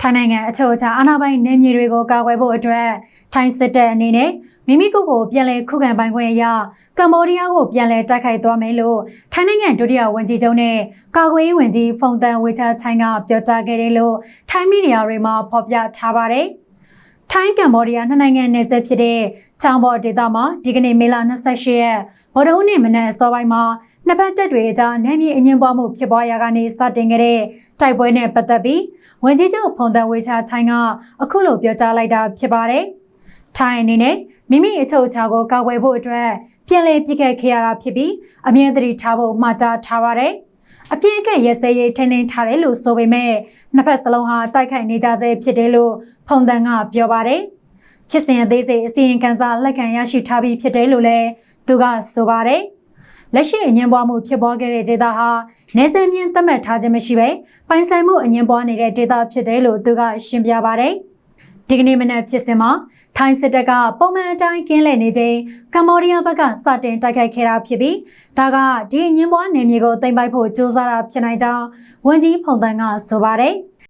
ထိုင်းနိုင်ငံအချို့အခြားအာဏာပိုင်နယ်မြေတွေကိုကာကွယ်ဖို့အတွက်ထိုင်းစစ်တပ်အနေနဲ့မိမိကိုယ်ကိုပြန်လည်ခုခံပိုင်ခွင့်အရကမ္ဘောဒီးယားကိုပြန်လည်တိုက်ခိုက်သွားမယ်လို့ထိုင်းနိုင်ငံဒုတိယဝန်ကြီးချုပ်နဲ့ကာကွယ်ရေးဝန်ကြီးဖုန်တန်ဝေချာချိုင်းကပြောကြားခဲ့တယ်လို့ထိုင်းမီဒီယာတွေမှာဖော်ပြထားပါတယ်။ ထိုင်းကမ္ဘောဒီးယားနှစ်နိုင်ငံနယ်စပ်ဖြစ်တဲ့ချောင်းဘော်ဒေသမှာဒီကနေ့မေလ28ရက်ဗုဒ္ဓဟူးနေ့မနက်အစောပိုင်းမှာနှစ်ဖက်တပ်တွေအကြားနယ်မြေအငင်းပွားမှုဖြစ်ပွားရာကနေစတင်ခဲ့တဲ့တိုက်ပွဲနဲ့ပတ်သက်ပြီးဝန်ကြီးချုပ်ဖုန်တန်ဝေချာချိုင်းကအခုလိုပြောကြားလိုက်တာဖြစ်ပါတယ်။ထိုင်းအနေနဲ့မိမိအချုပ်အခြာကိုကာကွယ်ဖို့အတွက်ပြည်လည်ပြစ်ခတ်ခဲ့ရတာဖြစ်ပြီးအမြင့်သတိထားဖို့မှာကြားထားပါတယ်။ အပြည့်အကက်ရဲစဲရေးထိန်းသိမ်းထားတယ်လို့ဆိုပေမဲ့နှစ်ဖက်စလုံးဟာတိုက်ခိုက်နေကြဆဲဖြစ်တယ်လို့ဖုန်တန်ကပြောပါတယ်။ဖြစ်စဉ်အသေးစိတ်အစီရင်ခံစာလက်ခံရရှိထားပြီးဖြစ်တယ်လို့လည်းသူကဆိုပါတယ်။လက်ရှိအငင်းပွားမှုဖြစ်ပွားခဲ့တဲ့ဒေသဟာနေဆက်မြင့်သတ်မှတ်ထားခြင်းမရှိဘဲပိုင်ဆိုင်မှုအငင်းပွားနေတဲ့ဒေသဖြစ်တယ်လို့သူကရှင်းပြပါတယ်။ ဒီကနေ့မနက်ဖြစ်စဉ်မှာထိုင်းစစ်တပ်ကပုံမှန်အတိုင်းကင်းလှည့်နေချိန်ကမ္ဘောဒီးယားဘက်ကစတင်တိုက်ခိုက်ခဲ့တာဖြစ်ပြီးဒါကဒီအငင်းပွားနယ်မြေကိုသိမ်းပိုက်ဖို့ကြိုးစားတာဖြစ်နိုင်ကြောင်းဝန်ကြီးဖုန်တန်ကဆိုပါတယ်။